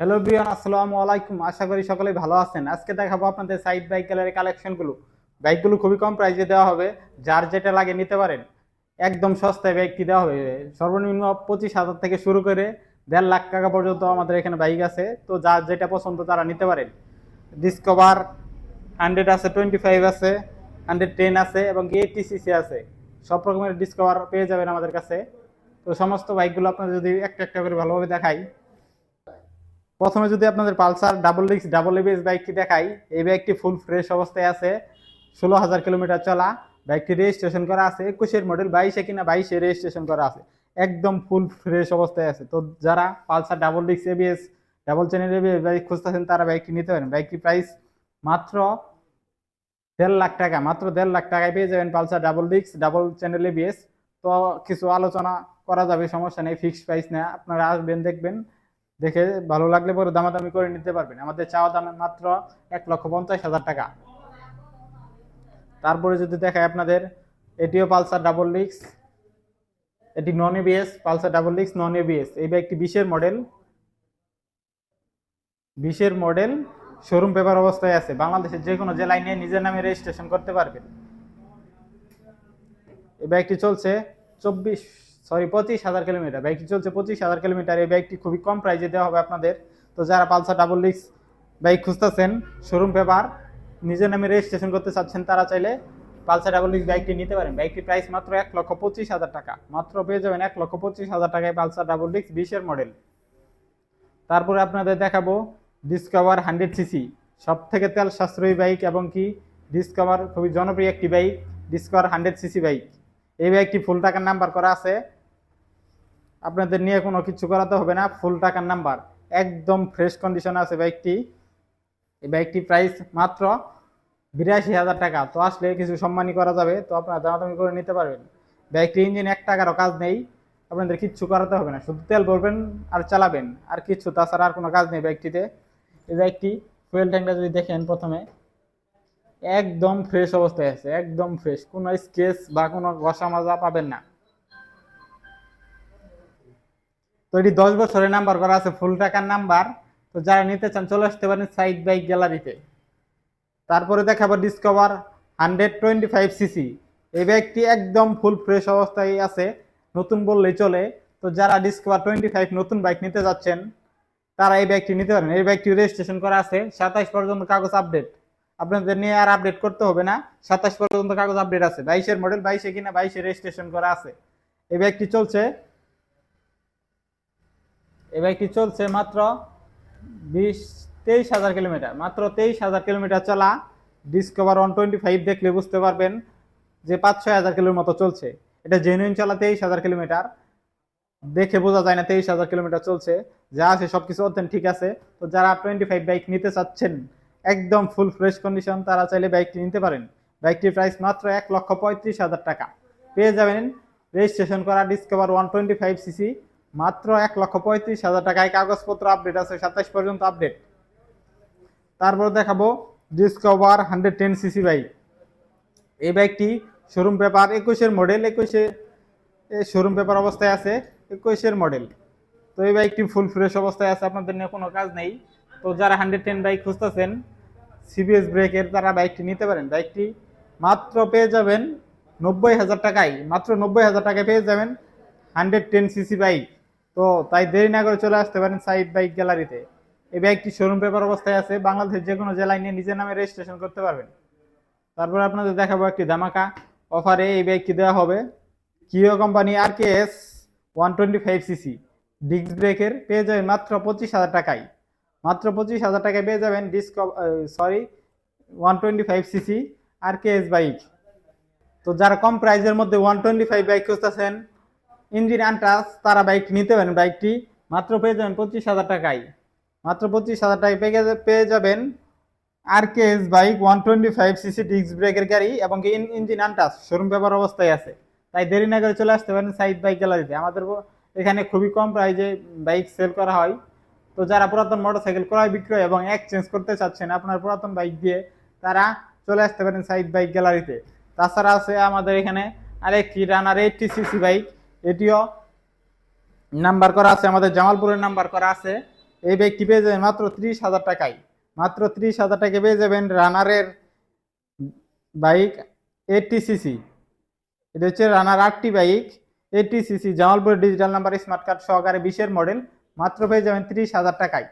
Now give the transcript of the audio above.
Hello বিয়ান আসসালামু আলাইকুম। আশা করি সকলেই ভালো আছেন। আজকে দেখাবো আপনাদের সাইড বাইক গ্যালারি কালেকশনগুলো বাইকগুলো খুবই কম প্রাইসে দেওয়া হবে। যার যেটা লাগে নিতে পারেন। একদম সস্তায় বাইকটি দেওয়া হবে। সর্বনিম্ন পঁচিশ হাজার থেকে শুরু করে দেড় লাখ টাকা পর্যন্ত আমাদের এখানে বাইক আছে। তো যার যেটা পছন্দ তারা নিতে পারেন। ডিসকভার হান্ড্রেড আছে টোয়েন্টি ফাইভ আছে হান্ড্রেড টেন আছে এবং এইটি সিসি আছে। সব রকমের ডিসকভার পেয়ে যাবেন আমাদের কাছে। তো সমস্ত বাইকগুলো আপনাদের যদি একটা একটা করে ভালোভাবে দেখাই। প্রথমে যদি আপনাদের পালসার ডাবল ডিক্স ডাবল এবিএস বাইকটি দেখাই, এই বাইকটি ফুল ফ্রেশ অবস্থায় আছে, ষোলো হাজার কিলোমিটার চলা। বাইকটি রেজিস্ট্রেশন করা আছে, একুশের মডেল বাইশে কিনা বাইশে রেজিস্ট্রেশন করা আছে। একদম ফুল ফ্রেশ অবস্থায় আছে। তো যারা পালসার ডাবল ডিক্স ABS double channel ABS bike খুঁজতেছেন, তারা বাইকটি নিতে পারেন। বাইকটি প্রাইস মাত্র দেড় লাখ টাকা, মাত্র দেড় লাখ টাকায় পেয়ে যাবেন পালসার ডাবল ডিক্স ডাবল চ্যানেল এবিএস তো কিছু আলোচনা করা যাবে, সমস্যা নেই ফিক্সড প্রাইস না আপনারা আসবেন, দেখবেন। দেখে ভালো লাগলে পরে দামাদামি করে নিতে পারবেন। আমাদের চাওয়া দাম মাত্র এক লক্ষ পঞ্চাশ হাজার টাকা। তারপরে যদি দেখায় আপনাদের, এটিও পালসার ডাবল লিক্স এটি নন এবিএস পালসার ডাবল লিক্স নন এবিএস এই বাইকটি বিশের মডেল। বিশের মডেল, শোরুম পেপার অবস্থায় আছে। বাংলাদেশের যে কোনো জেলায় নিয়ে নিজের নামে রেজিস্ট্রেশন করতে পারবেন। এই বাইকটি চলছে চব্বিশ সরি, পঁচিশ হাজার কিলোমিটার। বাইকটি চলছে পঁচিশ হাজার কিলোমিটার। এই বাইকটি খুবই কম প্রাইসে দেওয়া হবে আপনাদের। তো যারা পালসার ডাবল ডিক্স বাইক খুঁজতেছেন শোরুম পেপার নিজের নামে রেজিস্ট্রেশন করতে চাচ্ছেন, তারা চাইলে পালসার ডাবল ডিক্স বাইকটি নিতে পারেন। বাইকটির প্রাইস মাত্র এক লক্ষ পঁচিশ হাজার টাকা। মাত্র পেয়ে যাবেন এক লক্ষ পঁচিশ হাজার টাকায় পালসার ডাবল ডিক্স বিশের মডেল তারপরে আপনাদের দেখাবো ডিসকভার হান্ড্রেড সিসি সব থেকে তেল সাশ্রয়ী বাইক এবং কি ডিসকভার খুবই জনপ্রিয় একটি bike Discover hundred CC bike এই বাইকটি ফুল টাকার নাম্বার করা আছে। আপনাদের নিয়ে কোনো কিছু করাতে হবে না ফুল টাকার নাম্বার একদম ফ্রেশ কন্ডিশন আছে বাইকটি। এই বাইকটি প্রাইস মাত্র বিরাশি হাজার টাকা। তো আসলে কিছু সম্মানই করা যাবে, তো আপনারা দামাদামি করে নিতে পারবেন। বাইকটি ইঞ্জিন এক টাকারও কাজ নেই, আপনাদের কিচ্ছু করাতে হবে না। শুধু তেল ভরবেন আর চালাবেন, আর কিচ্ছু তাছাড়া আর কোনো কাজ নেই বাইকটিতে। এই বাইকটি ফুয়েল ট্যাঙ্কটা যদি দেখেন প্রথমে, একদম ফ্রেশ অবস্থায় আছে, একদম ফ্রেশ কোনো স্কেচ বা কোনো ঘষা মাজা পাবেন না। এটি দশ বছরের নাম্বার করা আছে ফুল টাকার নাম্বার তো যারা নিতে চান, চলে আসতে পারেন সাইড বাইক গ্যালারিতে তারপরে দেখাবো Discover hundred twenty five CC এই বাইকটি একদম ফুল ফ্রেশ অবস্থায় আছে, নতুন বললেই চলে। তো যারা ডিসকভার টোয়েন্টি ফাইভ নতুন বাইক নিতে যাচ্ছেন, তারা এই বাইকটি নিতে পারেন। এই বাইকটি রেজিস্ট্রেশন করা আছে সাতাইশ পর্যন্ত কাগজ আপডেট আপনাদের নিয়ে আর আপডেট করতে হবে না, সাতাশ পর্যন্ত কাগজ আপডেট আছে। বাইশের মডেল বাইশে কিনা, বাইশে রেজিস্ট্রেশন করা আছে। এই বাইকটি চলছে এই বাইকটি চলছে মাত্র বিশ, তেইশ হাজার কিলোমিটার। মাত্র তেইশ হাজার কিলোমিটার চলা। ডিসকভার ওয়ান টোয়েন্টি ফাইভ দেখলে বুঝতে পারবেন যে পাঁচ, ছয় হাজার কিলোর মতো চলছে। এটা জেনুইন চলা তেইশ হাজার কিলোমিটার। দেখে বোঝা যায় না তেইশ হাজার কিলোমিটার চলছে। যা আছে সব কিছু ঠিক আছে। তো যারা টোয়েন্টি ফাইভ বাইক নিতে চাচ্ছেন, একদম ফুল ফ্রেশ কন্ডিশন তারা চাইলে বাইকটি নিতে পারেন। বাইকটির প্রাইস মাত্র এক লক্ষ পঁয়ত্রিশ হাজার টাকা। পেয়ে যাবেন রেজিস্ট্রেশন করা Discover one twenty five CC মাত্র এক লক্ষ পঁয়ত্রিশ হাজার টাকায় কাগজপত্র আপডেট আছে, সাতাশ পর্যন্ত আপডেট তারপর দেখাবো Discover hundred ten CC bike এই বাইকটি শোরুম পেপার একুশের মডেল একুশে শোরুম পেপার অবস্থায় আছে, একুশের মডেল তো এই বাইকটি ফুল ফ্রেশ অবস্থায় আছে, আপনাদের নিয়ে কোনো কাজ নেই। তো যারা হান্ড্রেড টেন বাইক খুঁজতেছেন সিবিএস ব্রেকের তারা বাইকটি নিতে পারেন। বাইকটি মাত্র পেয়ে যাবেন নব্বই হাজার টাকায়, মাত্র নব্বই হাজার টাকায় পেয়ে যাবেন হান্ড্রেড টেন সিসি বাইক তো তাই দেরি না করে চলে আসতে পারেন সাইড বাইক গ্যালারিতে এই বাইকটি শোরুম পেপার অবস্থায় আছে, বাংলাদেশের যে কোনো জেলায় নিয়ে নিজের নামে রেজিস্ট্রেশন করতে পারবেন। তারপর আপনাদের দেখাবো একটি ধামাকা অফারে এই বাইকটি দেওয়া হবে। কিও company R K S one twenty five CC disc ব্রেকের পেয়ে যাবেন মাত্র পঁচিশ হাজার টাকায়। মাত্র পঁচিশ হাজার টাকায় পেয়ে যাবেন disc sorry one twenty five CC R K S bike তো যারা কম প্রাইসের মধ্যে ওয়ান টোয়েন্টি ফাইভ বাইক খুঁজতেছেন ইঞ্জিন আনটাস তারা বাইকটি নিতে পারেন। বাইকটি মাত্র পেয়ে যাবেন পঁচিশ হাজার টাকায়। মাত্র পঁচিশ হাজার টাকায় পেয়ে পেয়ে যাবেন R K S bike one twenty five CC disc ব্রেকের গাড়ি এবং ইঞ্জিন আনটাস শোরুম পেপার অবস্থায় আছে। তাই দেরি না করে চলে আসতে পারেন সাইড বাইক গ্যালারিতে আমাদের এখানে খুবই কম প্রাইজে বাইক সেল করা হয়। তো যারা পুরাতন মোটরসাইকেল ক্রয় বিক্রয় এবং এক্সচেঞ্জ করতে চাচ্ছেন আপনার পুরাতন বাইক দিয়ে, তারা চলে আসতে পারেন সাইড বাইক গ্যালারিতে তাছাড়া আছে আমাদের এখানে আরেকটি রানার এইটটি সিসি বাইক এটিও নাম্বার করা আছে, আমাদের জামালপুরের নাম্বার করা আছে। এই ব্যাগটি পেয়ে যাবেন মাত্র ত্রিশ হাজার টাকায়। মাত্র ত্রিশ হাজার টাকায় পেয়ে যাবেন রানারের বাইক এইটটি সিসি এটা হচ্ছে রানার আটটি বাইক এইটটি সিসি জামালপুরের ডিজিটাল নাম্বার, স্মার্ট কার্ড সহকারে বিশের মডেল। মাত্র পেয়ে যাবেন ত্রিশ হাজার টাকায়।